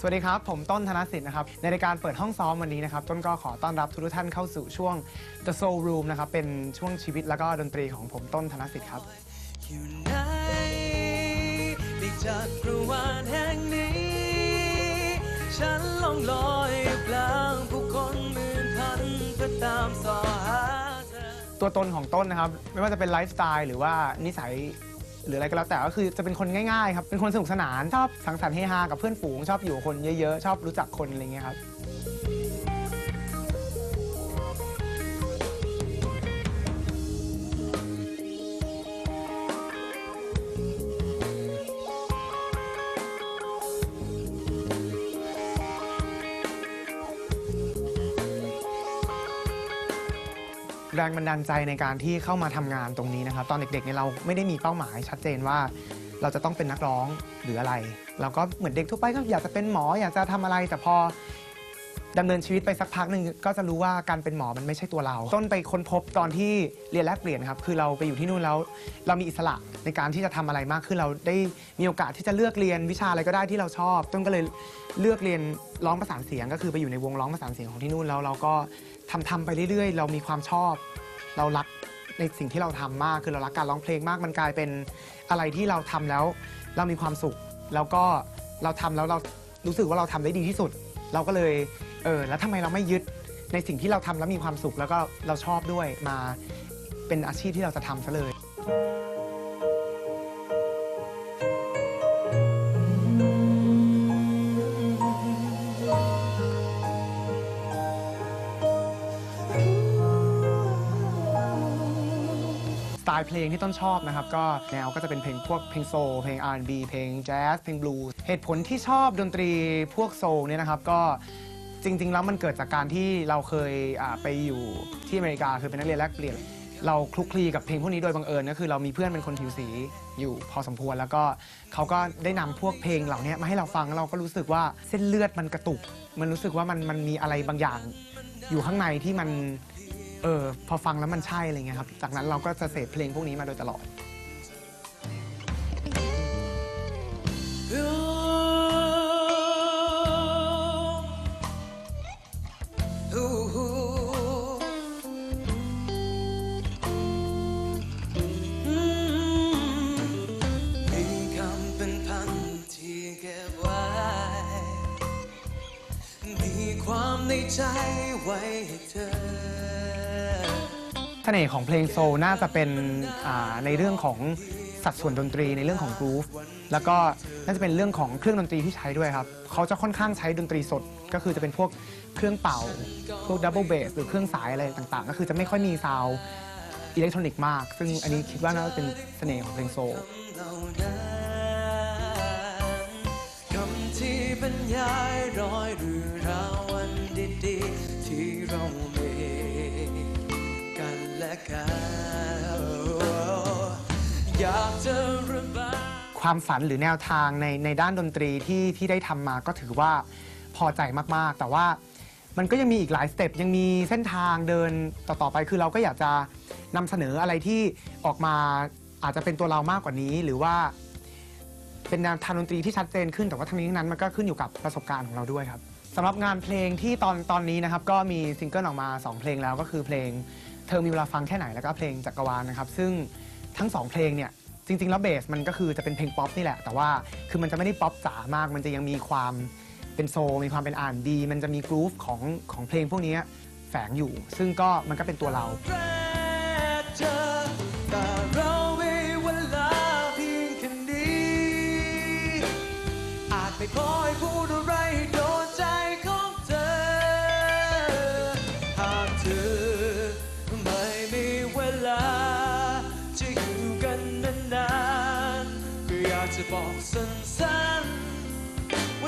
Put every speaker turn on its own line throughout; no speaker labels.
สวัสดีครับ ผมต้นธนสิทธิ์นะครับ ในรายการเปิดห้องซ้อมวันนี้นะครับ ต้นก็ขอต้อนรับทุกท่านเข้าสู่ช่วง The Soul Room นะครับ เป็นช่วงชีวิตแล้วก็ดนตรีของผมต้นธนสิทธิ์ครับ
อยู่ไหนในจักรวาลแห่งนี้ ฉันล่องลอยอยู่กลางผู้คนหมื่นพันเพื่อตามสอหาเธอ
ตัวตนของต้นนะครับ ไม่ว่าจะเป็นไลฟ์สไตล์หรือว่านิสัย หรืออะไรก็แล้วแต่ก็คือจะเป็นคนง่ายๆครับเป็นคนสนุกสนานชอบสังสรรค์เฮฮากับเพื่อนฝูงชอบอยู่กับคนเยอะๆ ชอบรู้จักคนอะไรเงี้ยครับ แรงบันดาลใจในการที่เข้ามาทำงานตรงนี้นะครับ ตอนเด็กๆเนี่ยเราไม่ได้มีเป้าหมายชัดเจนว่าเราจะต้องเป็นนักร้องหรืออะไร เราก็เหมือนเด็กทั่วไปก็อยากจะเป็นหมออยากจะทำอะไรแต่พอดำเนินชีวิตไปสักพักหนึ่งก็จะรู้ว่าการเป็นหมอมันไม่ใช่ตัวเรา ต้นไปค้นพบตอนที่เรียนแลกเปลี่ยนครับคือเราไปอยู่ที่นู่นแล้วเรามีอิสระในการที่จะทำอะไรมากขึ้นเราได้มีโอกาสที่จะเลือกเรียนวิชาอะไรก็ได้ที่เราชอบ ต้นก็เลยเลือกเรียนร้องประสานเสียง ก็คือไปอยู่ในวงร้องประสานเสียงของที่นู่นแล้วเราก็ ทำทำไปเรื่อยๆ เรามีความชอบ เรารักในสิ่งที่เราทำมากคือเรารักการร้องเพลงมากมันกลายเป็นอะไรที่เราทำแล้ว เรามีความสุข แล้วก็เราทำแล้วเรารู้สึกว่าเราทำได้ดีที่สุด เราก็เลยเออแล้วทำไมเราไม่ยึดในสิ่งที่เราทำแล้วมีความสุขแล้วก็เราชอบด้วยมาเป็นอาชีพที่เราจะทำซะเลย เพลงที่ต้นชอบนะครับ ก็แนวก็จะเป็นเพลงพวกเพลงโซลเพลง R&B เพลงแจ๊สเพลงบลูส์เหตุผลที่ชอบดนตรีพวกโซลเนี่ยนะครับก็จริง ๆ แล้วมันเกิดจากการที่เราเคยอ่าไปอยู่ที่อเมริกาคือเป็นนักเรียนแลกเปลี่ยน เราคลุกคลีกับเพลงพวกนี้โดยบังเอิญก็คือเรามีเพื่อนเป็นคนผิวสีอยู่พอสมควร แล้วก็เขาก็ได้นำพวกเพลงเหล่านี้มาให้เราฟังเราก็รู้สึกว่าเส้นเลือดมันกระตุก มันรู้สึกว่ามันมันมีอะไรบางอย่าง อยู่ข้างในที่มัน เออพอฟังแล้วมันใช่อะไรเงี้ยครับ จากนั้นเราก็จะเสพเพลงพวกนี้มาโดยตลอด สน่ห์ของเพลงโซลน่าจะเป็นในเรื่องของสัดส่วนดนตรีในเรื่องของกรูฟแล้วก็น่าจะเป็นเรื่องของเครื่องดนตรีที่ใช้ด้วยครับเขาจะค่อนข้างใช้ดนตรีสดก็คือจะเป็นพวกเครื่องเป่า พวกดับเบิลเบสหรือเครื่องสายอะไรต่างๆ ก็คือจะไม่ค่อยมีซาวอิเล็กทรอนิกส์มาก ซึ่งอันนี้คิดว่าน่าจะเป็นเสน่ห์ของเพลงโซล
คำที่บรรยายร้อยเรื่อราวันดีๆ
ความฝันหรือแนวทางในในด้านดนตรีที่ที่ได้ทำมาก็ถือว่าพอใจมากๆ แต่ว่ามันก็ยังมีอีกหลายสเต็ปยังมีเส้นทางเดินต่อๆไปคือเราก็อยากจะนำเสนออะไรที่ออกมาอาจจะเป็นตัวเรามากกว่านี้ หรือว่า เป็นแนวทางดนตรีที่ชัดเจนขึ้นแต่ว่าทั้งนี้ทั้งนั้นมันก็ขึ้นอยู่กับประสบการณ์ของเราด้วยครับสำหรับงานเพลงที่ตอนตอนนี้นะครับก็มีซิงเกิลออกมา 2 เพลงแล้วก็คือเพลงเธอมีเวลาฟังแค่ไหนแล้วก็เพลงจักรวาลนะครับ ซึ่งทั้งสองเพลงเนี่ย จริง ๆ แล้วเบสมันก็คือจะเป็นเพลงป๊อปนี่แหละ แต่ว่าคือมันจะไม่ได้ป๊อปจ๋ามาก มันจะยังมีความเป็นโซลมีความเป็นอ่านดี มันจะมีกรูฟของของเพลงพวกนี้แฝงอยู่ ซึ่งก็มันก็เป็นตัวเรา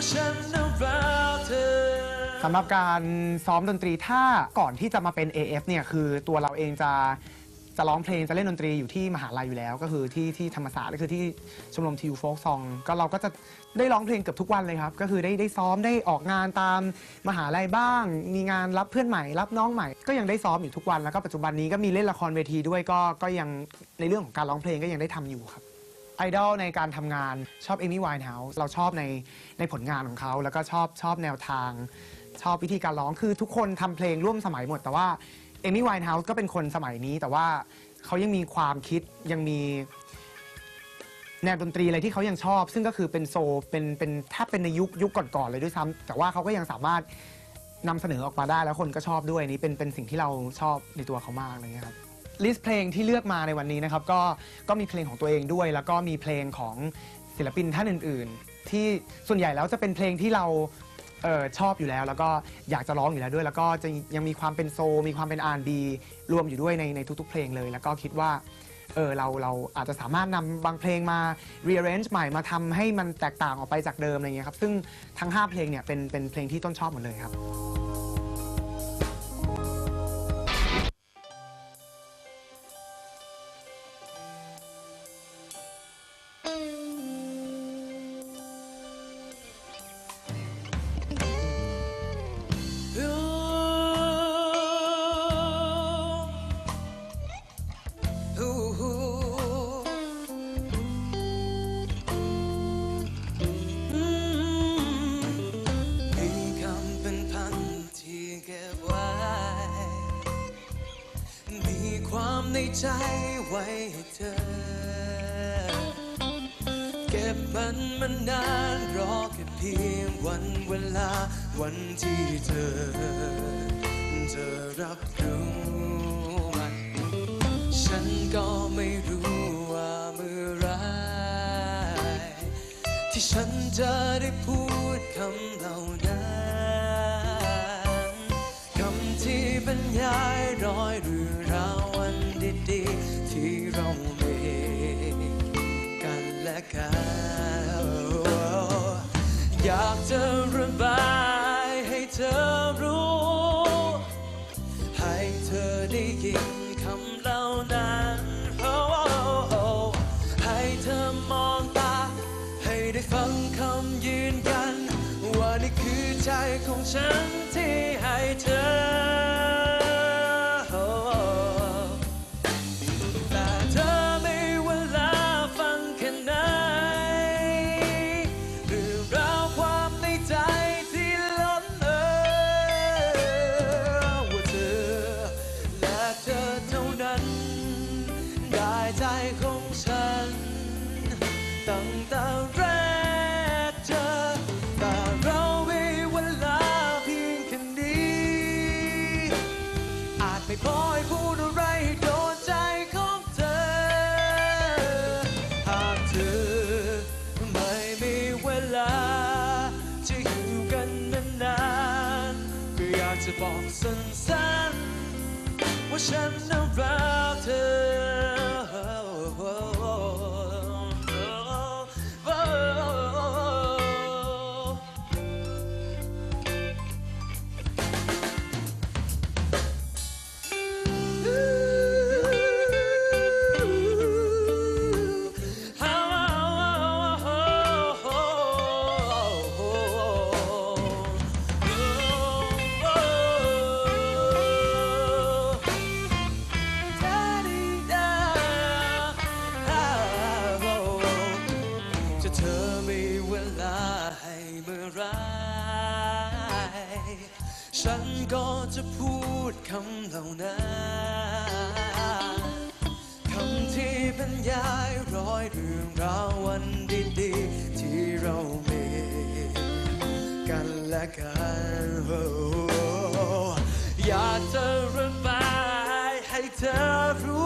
ว่าฉันน่ารักเธอ
สำหรับการซ้อมดนตรีถ้าก่อนที่จะมาเป็น AF เนี่ยคือตัวเราเองจะจะร้องเพลงจะเล่นดนตรีอยู่ที่มหาลัยอยู่แล้ว ก็คือที่ที่ธรรมศาสตร์ก็คือที่ชมรมทิวโฟกซองก็เราก็จะได้ร้องเพลงเกือบทุกวันเลยครับ ก็คือได้ได้ซ้อมได้ออกงานตามมหาลัยบ้าง มีงานรับเพื่อนใหม่ รับน้องใหม่ ก็ยังได้ซ้อมอยู่ทุกวันแล้วก็ปัจจุบันนี้ก็มีเล่นละครเวทีด้วยก็ก็ยังในเรื่องของการร้องเพลงก็ยังได้ทำอยู่ครับ ไอดอลในการทำงานชอบเอมี่ไวน์เฮาส์เราชอบในในผลงานของเขา แล้วก็ชอบชอบแนวทาง ชอบวิธีการร้องคือทุกคนทำเพลงร่วมสมัยหมด แต่ว่าเอมี่ไวน์เฮาส์ก็เป็นคนสมัยนี้ แต่ว่าเขายังมีความคิดยังมีแนวดนตรีอะไรที่เขายังชอบ ซึ่งก็คือเป็นโซเป็นเป็นแทบเป็นในยุคยุคก่อนๆเลยด้วยซ้ำแต่ว่าเขาก็ยังสามารถนำเสนอออกมาได้แล้วคนก็ชอบด้วยนี่เป็นเป็นสิ่งที่เราชอบในตัวเขามากอะไรเงี้ยครับ ลิสต์เพลงที่เลือกมาในวันนี้นะครับก็ก็มีเพลงของตัวเองด้วย แล้วก็มีเพลงของศิลปินท่านอื่น ๆ ที่ส่วนใหญ่แล้วจะเป็นเพลงที่เราเออชอบอยู่แล้ว แล้วก็อยากจะร้องอยู่แล้วด้วย แล้วก็จะยังมีความเป็นโซลมีความเป็น R&B รวมอยู่ด้วยในในทุกๆ เพลงเลย แล้วก็คิดว่าเออเราเราอาจจะสามารถนำบางเพลงมา rearrange ใหม่มาทำให้มันแตกต่างออกไปจากเดิมอะไรเงี้ยครับซึ่งทั้ง 5 เพลงเนี่ยเป็นเป็นเพลงที่ต้นชอบหมดเลยครับ
ใจไว้ให้เธอ เก็บมันมานานรอแค่เพียงวันเวลา วันที่เธอจะรับรู้มันฉันก็ไม่รู้ว่าเมื่อไรที่ฉันจะได้พูดคำเหล่านั้นคำที่บรรยายร้อยเรือ ข บอกสั้นๆว่าฉันน่ะรัก ฉันก็จะพูดคำเหล่านั้นคำที่บรรยายร้อยเรื่องราววันดีๆ ที่เรามีกันและกันโอ้อยากจะระบายให้เธอรู้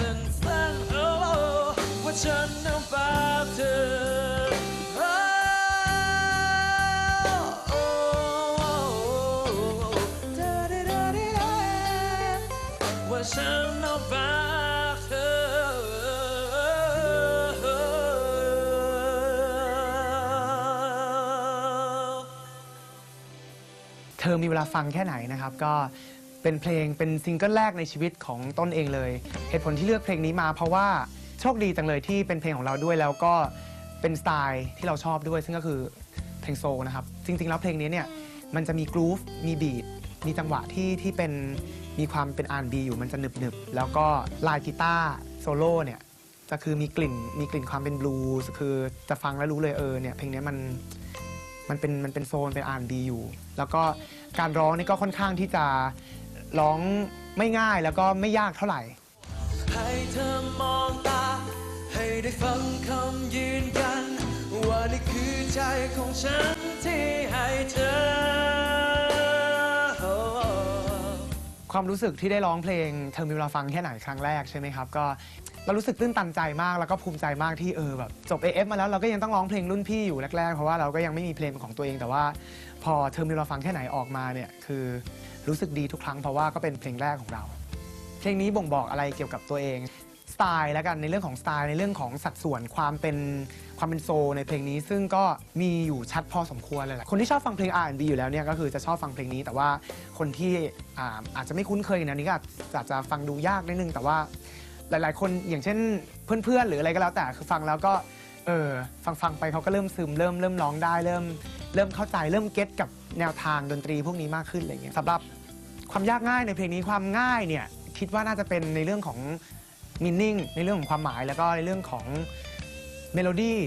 สั้นๆ hello ว่าฉันนั้นฝากเธอ oh, oh, oh, oh, da, da, da, da, da. ว่าฉันนั้นฝากเธ
อมีเวลาฟังแค่ไหนนะครับ ก็ เป็นเพลงเป็นซิงเกิลแรกในชีวิตของต้นเองเลย เหตุผลที่เลือกเพลงนี้มา เพราะว่าโชคดีจังเลยที่เป็นเพลงของเราด้วยแล้วก็เป็นสไตล์ที่เราชอบด้วย ซึ่งก็คือเพลงโซลนะครับ จริง ๆ แล้วเพลงนี้เนี่ยมันจะมีกรูฟมีบีทมีจังหวะที่ที่เป็นมีความเป็น R&B อยู่มันจะหนึบๆแล้วก็ลายกีตาร์โซโล่เนี่ยจะคือมีกลิ่นมีกลิ่นความเป็นบลูส์คือจะฟังแล้วรู้เลยเออเนี่ยเพลงนี้มันมันเป็นมันเป็นโซนเป็น R&B อยู่ แล้วก็การร้องนี่ก็ค่อนข้างที่จะ ร้องไม่ง่ายแล้วก็ไม่ยากเท่าไหร่
ให้เธอมองตา ให้ได้ฟังคำยืนยัน ว่านี่คือใจของฉันที่ให้เธอ
ความรู้สึกที่ได้ร้องเพลงเธอมีเวลาฟังแค่ไหนครั้งแรกใช่ไหมครับ ก็เรารู้สึกตื้นตันใจมากแล้วก็ภูมิใจมากที่เออแบบจบ AF มาแล้วเราก็ยังต้องร้องเพลงรุ่นพี่อยู่แรกๆ เพราะว่าเราก็ยังไม่มีเพลงของตัวเองแต่ว่า พอเธอมีเวลาฟังแค่ไหนออกมาเนี่ยคือ รู้สึกดีทุกครั้งเพราะว่าก็เป็นเพลงแรกของเรา เพลงนี้บ่งบอกอะไรเกี่ยวกับตัวเองสไตล์แล้วกันในเรื่องของสไตล์ในเรื่องของสัดส่วนความเป็นความเป็นโซในเพลงนี้ ซึ่งก็มีอยู่ชัดพอสมควรเลยแหละคนที่ชอบฟังเพลง R&B อยู่แล้วเนี่ยก็คือจะชอบฟังเพลงนี้ แต่ว่าคนที่อ่าอาจจะไม่คุ้นเคยนวนี้ก็อาจจะฟังดูยากนิดนึงแต่ว่าหลาย ๆ คนอย่างเช่นเพื่อนๆ หรืออะไรก็แล้วแต่คือฟังแล้วก็ เออฟังฟังไปเขาก็เริ่มซึมเริ่มเริ่มร้องได้เริ่มเริ่มเข้าใจเริ่มเก็ตกับแนวทางดนตรีพวกนี้มากขึ้นอะไรเงี้ยสำหรับความยากง่ายในเพลงนี้ความง่ายเนี่ยคิดว่าน่าจะเป็นในเรื่องของมินนิ่งในเรื่องของความหมายแล้วก็ในเรื่องของเมโลดี้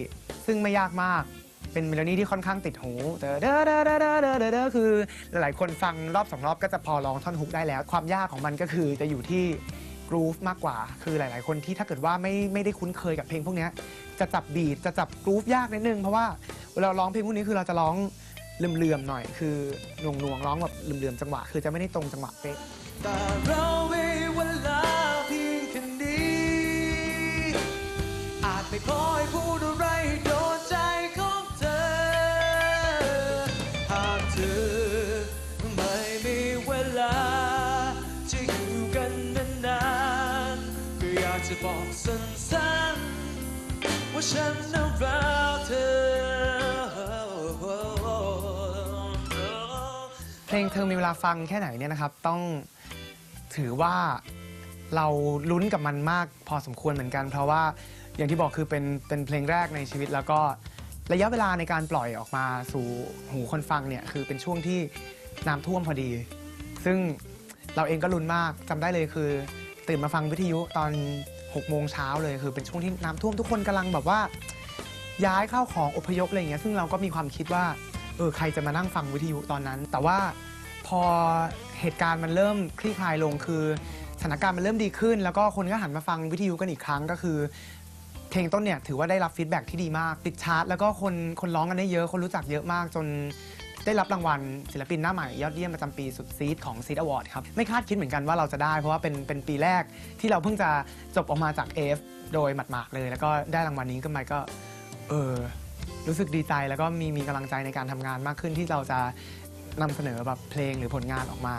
ซึ่งไม่ยากมากเป็นเมโลดี้ที่ค่อนข้างติดหูเด้อเด้อเด้อเด้อเด้อเด้อคือหลายคนฟังรอบสองรอบก็จะพอร้องท่อนฮุกได้แล้ว ความยากของมันก็คือจะอยู่ที่กรูฟมากกว่า คือหลาย ๆ คนที่ถ้าเกิดว่าไม่ไม่ได้คุ้นเคยกับเพลงพวกนี้ จะจับบีทจะจับกรูฟยากนิดนึงเพราะว่าเวลาร้องเพลงพวกนี้คือเราจะร้องเลื่อมๆหน่อย คือหน่วงๆร้องแบบเลื่อมๆจังหวะ คือจะไม่ได้ตรงจังหวะเป๊ะ
แต่เรามีเวลาเพียงแค่นี้อาจไม่คอยพูดอะไร ฉันน่ารักเธอ
เพลงเธอมีเวลาฟังแค่ไหนเนี่ยนะครับ ต้องถือว่าเราลุ้นกับมันมากพอสมควรเหมือนกัน เพราะว่าอย่างที่บอกคือเป็นเป็นเพลงแรกในชีวิต แล้วก็ระยะเวลาในการปล่อยออกมาสู่หูคนฟังเนี่ยคือเป็นช่วงที่น้ำท่วมพอดี ซึ่งเราเองก็ลุ้นมากจำได้เลยคือ ตื่นมาฟังวิทยุตอน 6โมงเช้าเลยคือเป็นช่วงที่น้ำท่วมทุกคนกำลังแบบว่า ย้ายเข้าวของอพยพอะไรอย่างเงี้ยซึ่งเราก็มีความคิดว่าเออใครจะมานั่งฟังวิทยุตอนนั้น แต่ว่าพอเหตุการณ์มันเริ่มคลี่คลายลงคือสถานการณ์มันเริ่มดีขึ้น แล้วก็คนก็หันมาฟังวิทยุกันอีกครั้งก็คือ เพลงต้นเนี่ยถือว่าได้รับฟีดแบ็กที่ดีมากติดชาร์ตแล้วก็คนคนร้องกันได้เยอะคนรู้จักเยอะมากจน ได้รับรางวัลศิลปินหน้าใหม่ยอดเยี่ยมประจำปีสุดซีดของซีดอวอร์ดครับไม่คาดคิดเหมือนกันว่าเราจะได้ เพราะว่าเป็นเป็นปีแรกที่เราเพิ่งจะจบออกมาจาก AF โดยหมาดๆเลย แล้วก็ได้รางวัลนี้ขึ้นมาก็เออรู้สึกดีใจแล้วก็มีมีกำลังใจในการทำงานมากขึ้นที่เราจะนำเสนอแบบเพลงหรือผลงานออกมา